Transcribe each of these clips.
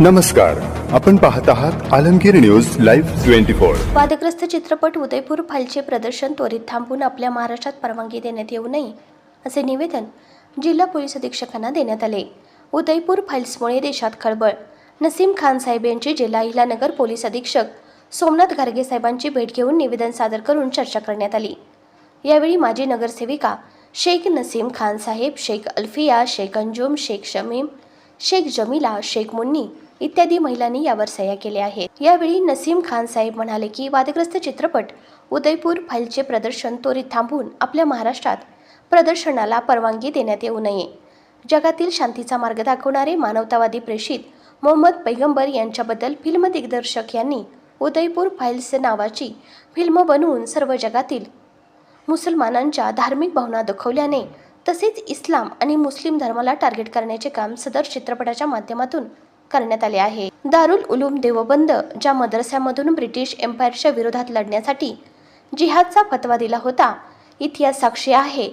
नमस्कार आपण पाहत आहात Alamgir news live twenty four. वादग्रस्त चित्रपट उदयपूर फाईलचे प्रदर्शन त्वरित थांबून आपल्या महाराष्ट्रात परवानगी देण्यात येऊ नये असे निवेदन जिल्हा पोलीस अधीक्षकांना देण्यात आले. उदयपूर फाईल्समुळे देशात खळबळ. नसीम खान साहेब यांची जिल्हा अहिलानगर पोलीस अधीक्षक सोमनाथ गार्गे साहेबांची भेट घेऊन निवेदन सादर करून चर्चा करण्यात आली. यावेळी माजी नगरसेविका शेख नसीम खान साहेब शेख अल्फिया शेख अंजुम शेख शमीम शेख जमीला शेख मुन्नी इत्यादी महिलांनी यावर सह्या केल्या आहेत. यावेळी नसीम खान साहेब म्हणाले की वादग्रस्त चित्रपट उदयपूर फाईलचे प्रदर्शन त्वरित थांबवून आपल्या महाराष्ट्रात प्रदर्शनाला परवानगी देण्यात येऊ नये. जगातील शांतीचा मार्ग दाखवणारे मानवतावादी प्रेषित मोहम्मद पैगंबर यांच्याबद्दल फिल्म दिग्दर्शक यांनी उदयपूर फाईल्स नावाची फिल्म बनवून सर्व जगातील मुसलमानांच्या धार्मिक भावना दुखवल्याने तसेच इस्लाम आणि मुस्लिम धर्माला टार्गेट करण्याचे काम सदर चित्रपटाच्या माध्यमातून करण्यात आले आहे. दारुल उलूम देवबंद ज्या मदरस्यामधून ब्रिटिश एम्पायरच्या विरोधात लढण्यासाठी जिहादचा फतवा दिला होता इतिहास साक्षी आहे.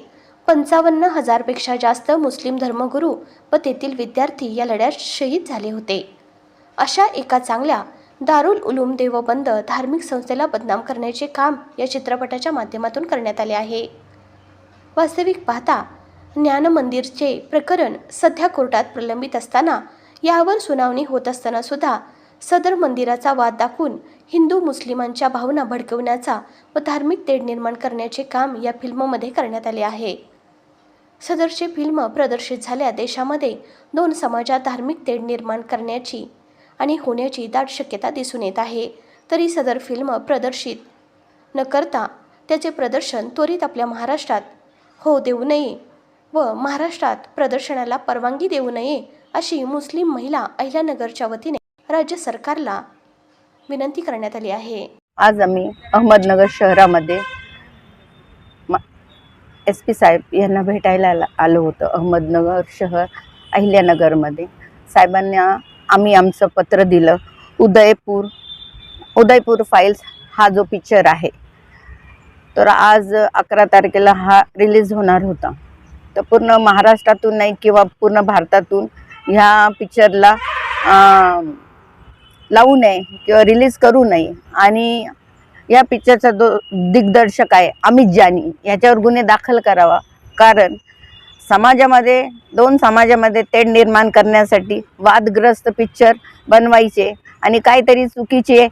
पंचावन्न हजारपेक्षा जास्त मुस्लिम धर्मगुरू व तेथील विद्यार्थी या लढ्यात शहीद झाले होते. अशा एका चांगल्या दारुल उलूम देवबंद धार्मिक संस्थेला बदनाम करण्याचे काम या चित्रपटाच्या माध्यमातून करण्यात आले आहे. वास्तविक पाहता ज्ञान मंदिरचे प्रकरण सध्या कोर्टात प्रलंबित असताना यावर सुनावणी होत असताना सुद्धा सदर मंदिराचा वाद दाखवून हिंदू मुस्लिमांच्या भावना भडकवण्याचा व धार्मिक तेढ निर्माण करण्याचे काम या फिल्ममध्ये करण्यात आले आहे. सदरची फिल्म प्रदर्शित झाल्या देशामध्ये दोन समाजात धार्मिक तेढ निर्माण करण्याची आणि होण्याची दाट शक्यता दिसून येत आहे. तरी सदर फिल्म प्रदर्शित न करता त्याचे प्रदर्शन त्वरित आपल्या महाराष्ट्रात हो देऊ नये व महाराष्ट्रात प्रदर्शनाला परवानगी देऊ नये अशी मुस्लिम महिला अहिल्यानगरच्या वतीने राज्य सरकारला विनंती करण्यात आली आहे. आज आम्ही अहमदनगर शहरामध्ये एस पी साहेब यांना भेटायला आलो होतं अहमदनगर शहर अहिल्यानगरमध्ये. साहेबांना आम्ही आमचं पत्र दिलं उदयपूर उदयपूर फाईल्स हा जो पिक्चर आहे तर आज अकरा तारखेला हा रिलीज होणार होता. तर पूर्ण महाराष्ट्रातून नाही किंवा पूर्ण भारतातून ह्या पिक्चरला लावू नये किंवा रिलीज करू नये. आणि या पिक्चरचा जो दिग्दर्शक आहे अमित जानी याच्यावर गुन्हे दाखल करावा. कारण समाजामध्ये दोन समाजामध्ये तेढ निर्माण करण्यासाठी वादग्रस्त पिक्चर बनवायचे आणि काहीतरी चुकीचे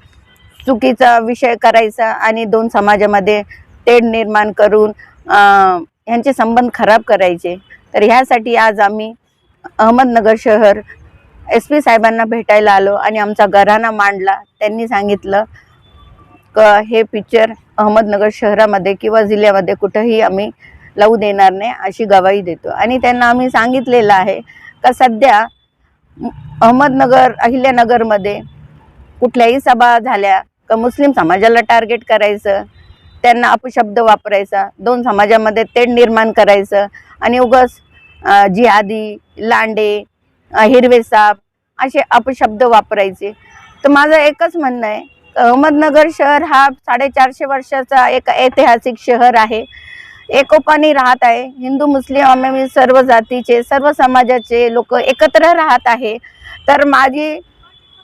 चुकीचा विषय करायचा आणि दोन समाजामध्ये तेढ निर्माण करून ह्यांचे यांचे संबंध खराब करायचे. तर ह्यासाठी आज आम्ही अहमदनगर शहर एस पी साहेबांना भेटायला आलो आणि आमचा घराणा मांडला. त्यांनी सांगितलं क हे पिक्चर अहमदनगर शहरामध्ये किंवा जिल्ह्यामध्ये कुठंही आम्ही लावू देणार नाही अशी गवाही देतो. आणि त्यांना आम्ही सांगितलेलं आहे का सध्या अहमदनगर अहिल्यानगरमध्ये कुठल्याही सभा झाल्या का मुस्लिम समाजाला टार्गेट करायचं त्यांना अपशब्द वापरायचा दोन समाजामध्ये तेढ निर्माण करायचं आणि उगस जिहादी लांडे हिरवे साप असे अपशब्द वापरायचे. तर माझं एकच म्हणणं आहे अहमदनगर शहर हा साडेचारशे वर्षाचा एक ऐतिहासिक शहर आहे. एकोपाने राहत आहे. हिंदू मुस्लिम आम्ही सर्व जातीचे सर्व समाजाचे लोक एकत्र राहत आहे. तर माझी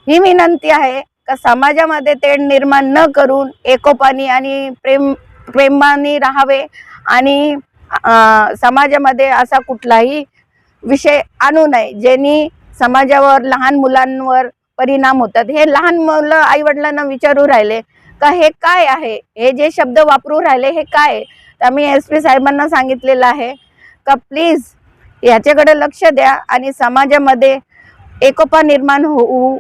ही विनंती आहे का समाजामध्ये तेढ निर्माण न करून एकोपाने आणि प्रेम प्रेमाने राहावे आणि समाजामध्ये असा कुठलाही विषय आणू नये ज्यांनी समाजावर लहान मुलांवर परिणाम होतात. हे लहान मुलं आई वडिलांना विचारू राहिले का हे काय आहे? हे जे शब्द वापरू राहिले हे काय तर आम्ही एस पी साहेबांना सांगितलेलं आहे का प्लीज याच्याकडे लक्ष द्या आणि समाजामध्ये एकोपा निर्माण होऊ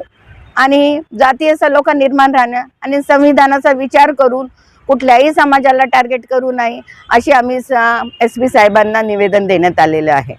आणि जातीय सलोखा निर्माण राहणं आणि संविधानाचा विचार करून कुठल्याही समाजाला टार्गेट करू नये अशी आम्ही एस पी साहेबांना निवेदन देण्यात आलेलं आहे.